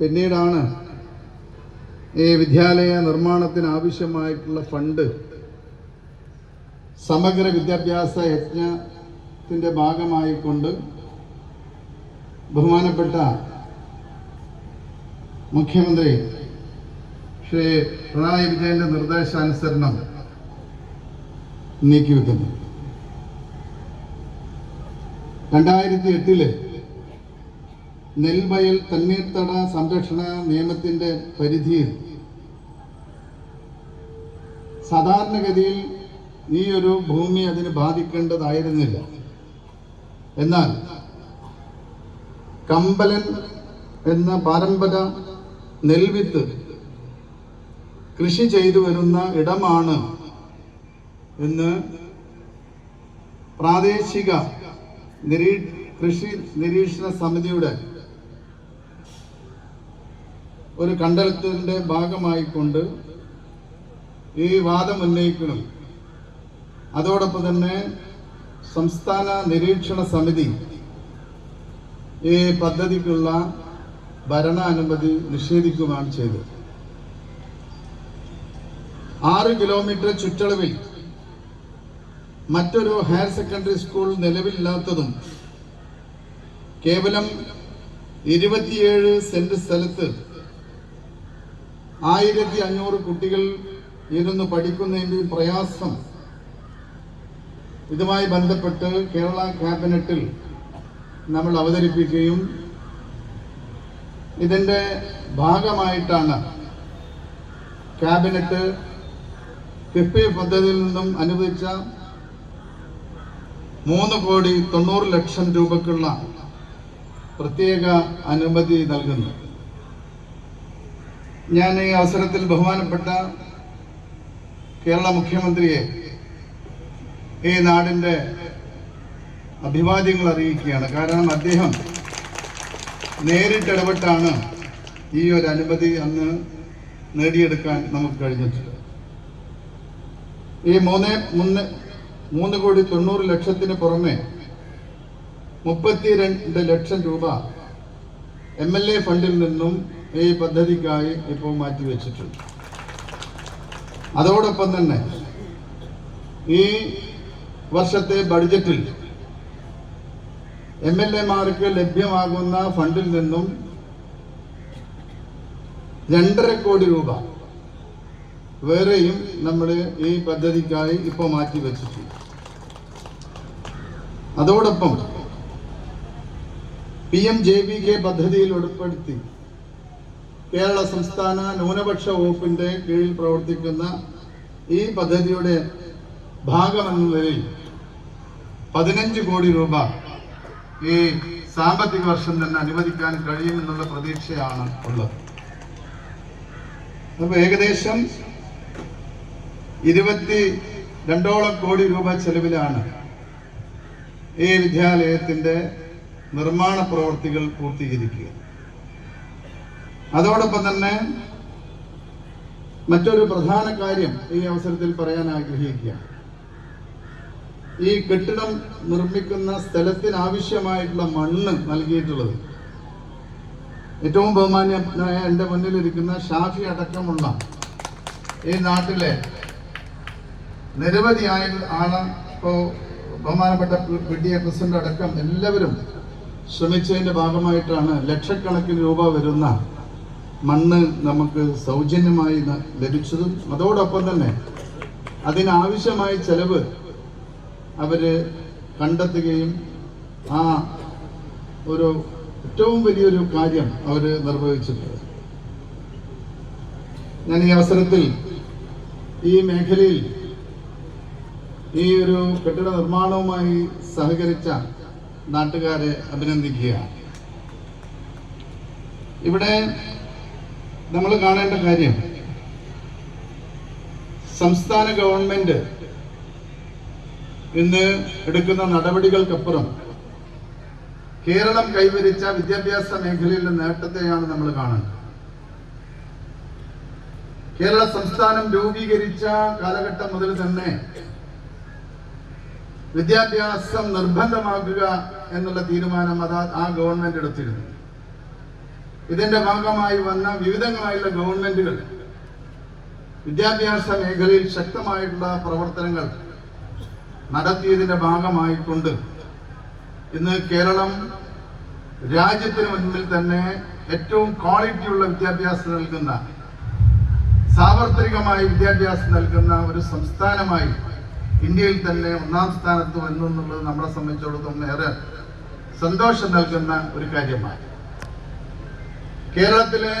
പിന്നീടാണ് ഈ വിദ്യാലയ നിർമ്മാണത്തിന് ആവശ്യമായിട്ടുള്ള ഫണ്ട് സമഗ്ര വിദ്യാഭ്യാസ യജ്ഞത്തിന്റെ ഭാഗമായിക്കൊണ്ട് ബഹുമാനപ്പെട്ട മുഖ്യമന്ത്രി ശ്രീ പിണറായി വിജയന്റെ നിർദ്ദേശാനുസരണം നീക്കിവെക്കുന്നു. രണ്ടായിരത്തി എട്ടിൽ നെൽവയൽ തണ്ണീർത്തട സംരക്ഷണ നിയമത്തിന്റെ പരിധിയിൽ സാധാരണഗതിയിൽ ഈ ഒരു ഭൂമി അതിന് ബാധിക്കേണ്ടതായിരുന്നില്ല. എന്നാൽ കമ്പലൻ എന്ന പാരമ്പര നെൽവിത്ത് കൃഷി ചെയ്തു വരുന്ന ഇടമാണ് എന്ന് പ്രാദേശിക നിരീ കൃഷി നിരീക്ഷണ സമിതിയുടെ ഒരു കണ്ടെത്തലിന്റെ ഭാഗമായിക്കൊണ്ട് ഈ വാദം ഉന്നയിക്കണം. അതോടൊപ്പം തന്നെ സംസ്ഥാന നിരീക്ഷണ സമിതി ഈ പദ്ധതിക്കുള്ള ഭരണാനുമതി നിഷേധിക്കുകയാണ് ചെയ്തത് ആറ് കിലോമീറ്റർ ചുറ്റളവിൽ മറ്റൊരു ഹയർ സെക്കൻഡറി സ്കൂൾ നിലവിലില്ലാത്തതും കേവലം ഇരുപത്തിയേഴ് സെന്റ് സ്ഥലത്ത് ആയിരത്തി അഞ്ഞൂറ് കുട്ടികൾ ഇരുന്ന് പഠിക്കുന്നതിന്റെ പ്രയാസം. ഇതുമായി ബന്ധപ്പെട്ട് കേരള ക്യാബിനറ്റിൽ നമ്മൾ അവതരിപ്പിക്കുകയും ഇതിന്റെ ഭാഗമായിട്ടാണ് ക്യാബിനറ്റ് കിഫ്ബി പദ്ധതിയിൽ നിന്നും അനുവദിച്ച മൂന്ന് കോടി തൊണ്ണൂറ് ലക്ഷം രൂപക്കുള്ള പ്രത്യേക അനുമതി നൽകുന്നു ഞാൻ ഈ അവസരത്തിൽ ബഹുമാനപ്പെട്ട കേരള മുഖ്യമന്ത്രിയെ ഈ നാടിന്റെ അഭിവാദ്യങ്ങൾ അറിയിക്കുകയാണ്. കാരണം അദ്ദേഹം നേരിട്ടിടപെട്ടാണ് ഈ ഒരു അനുമതി അന്ന് നേടിയെടുക്കാൻ നമുക്ക് കഴിഞ്ഞിട്ടുള്ളത് ഈ മൂന്ന് മൂന്ന് മൂന്ന് കോടി തൊണ്ണൂറ് ലക്ഷത്തിന് പുറമെ മുപ്പത്തിരണ്ട് ലക്ഷം രൂപ എം എൽ എ ഫണ്ടിൽ നിന്നും ഈ പദ്ധതിക്കായി ഇപ്പോൾ മാറ്റിവെച്ചിട്ടുണ്ട് അതോടൊപ്പം തന്നെ ഈ വർഷത്തെ ബഡ്ജറ്റിൽ എം എൽ എമാർക്ക് ലഭ്യമാകുന്ന ഫണ്ടിൽ നിന്നും രണ്ടര കോടി രൂപ വേറെയും നമ്മൾ ഈ പദ്ധതിക്കായി ഇപ്പോൾ മാറ്റി വെച്ചിട്ടുണ്ട്. അതോടൊപ്പം P M J B K പദ്ധതിയിൽ ഉൾപ്പെടുത്തി കേരള സംസ്ഥാന ന്യൂനപക്ഷ വകുപ്പിന്റെ കീഴിൽ പ്രവർത്തിക്കുന്ന ഈ പദ്ധതിയുടെ ഭാഗമെന്ന നിലയിൽ പതിനഞ്ച് കോടി രൂപ ഈ സാമ്പത്തിക വർഷം തന്നെ അനുവദിക്കാൻ കഴിയുമെന്നുള്ള പ്രതീക്ഷയാണ് ഉള്ളത്. അപ്പൊ ഏകദേശം ഇരുപത്തി രണ്ടോളം കോടി രൂപ ചെലവിലാണ് ഈ വിദ്യാലയത്തിന്റെ നിർമ്മാണ പ്രവർത്തികൾ പൂർത്തീകരിക്കുക. അതോടൊപ്പം തന്നെ മറ്റൊരു പ്രധാന കാര്യം ഈ അവസരത്തിൽ പറയാൻ ആഗ്രഹിക്കുകയാണ്. ഈ കെട്ടിടം നിർമ്മിക്കുന്ന സ്ഥലത്തിനാവശ്യമായിട്ടുള്ള മണ്ണ് നൽകിയിട്ടുള്ളത്. ഏറ്റവും ബഹുമാന്യനായ എന്റെ മുന്നിലിരിക്കുന്ന ഷാഫി അടക്കമുള്ള ഈ നാട്ടിലെ നിരവധി ആയ ആണ് ഇപ്പോൾ ബഹുമാനപ്പെട്ട പി ഡി എ പ്രസിഡന്റ് അടക്കം എല്ലാവരും ശ്രമിച്ചതിന്റെ ഭാഗമായിട്ടാണ് ലക്ഷക്കണക്കിന് രൂപ വരുന്ന മണ്ണ് നമുക്ക് സൗജന്യമായി ലഭിച്ചതും അതോടൊപ്പം തന്നെ അതിനാവശ്യമായ ചെലവ് അവർ കണ്ടെത്തുകയും ആ ഒരു ഏറ്റവും വലിയൊരു കാര്യം അവർ നിർവഹിച്ചിട്ടുണ്ട്. ഞാൻ ഈ അവസരത്തിൽ ഈ മേഖലയിൽ ഈ ഒരു കെട്ടിട നിർമ്മാണവുമായി സഹകരിച്ച നാട്ടുകാരെ അഭിനന്ദിക്കുകയാണ്. ഇവിടെ നമ്മൾ കാണേണ്ട കാര്യം സംസ്ഥാന ഗവൺമെന്റ് ഇന്ന് എടുക്കുന്ന നടപടികൾക്കപ്പുറം കേരളം കൈവരിച്ച വിദ്യാഭ്യാസ മേഖലയിലെ നേട്ടത്തെയാണ് നമ്മൾ കാണുന്നത്. കേരള സംസ്ഥാനം രൂപീകരിച്ച കാലഘട്ടം മുതൽ തന്നെ വിദ്യാഭ്യാസം നിർബന്ധമാക്കുക എന്നുള്ള തീരുമാനം അത് ആ ഗവൺമെന്റ് എടുത്തിരുന്നു ഇതിന്റെ ഭാഗമായി വന്ന വിവിധങ്ങളായുള്ള ഗവൺമെന്റുകൾ വിദ്യാഭ്യാസ മേഖലയിൽ ശക്തമായിട്ടുള്ള പ്രവർത്തനങ്ങൾ നടത്തിയതിന്റെ ഭാഗമായിക്കൊണ്ട് ഇന്ന് കേരളം രാജ്യത്തിന് മുന്നിൽ തന്നെ ഏറ്റവും ക്വാളിറ്റിയുള്ള വിദ്യാഭ്യാസം നൽകുന്ന സാർവത്രികമായി വിദ്യാഭ്യാസം നൽകുന്ന ഒരു സംസ്ഥാനമായി ഇന്ത്യയിൽ തന്നെ ഒന്നാം സ്ഥാനത്ത് വന്നു എന്നുള്ളത് നമ്മളെ സംബന്ധിച്ചിടത്തോളം ഏറെ സന്തോഷം നൽകുന്ന ഒരു കാര്യമാണ് കേരളത്തിലെ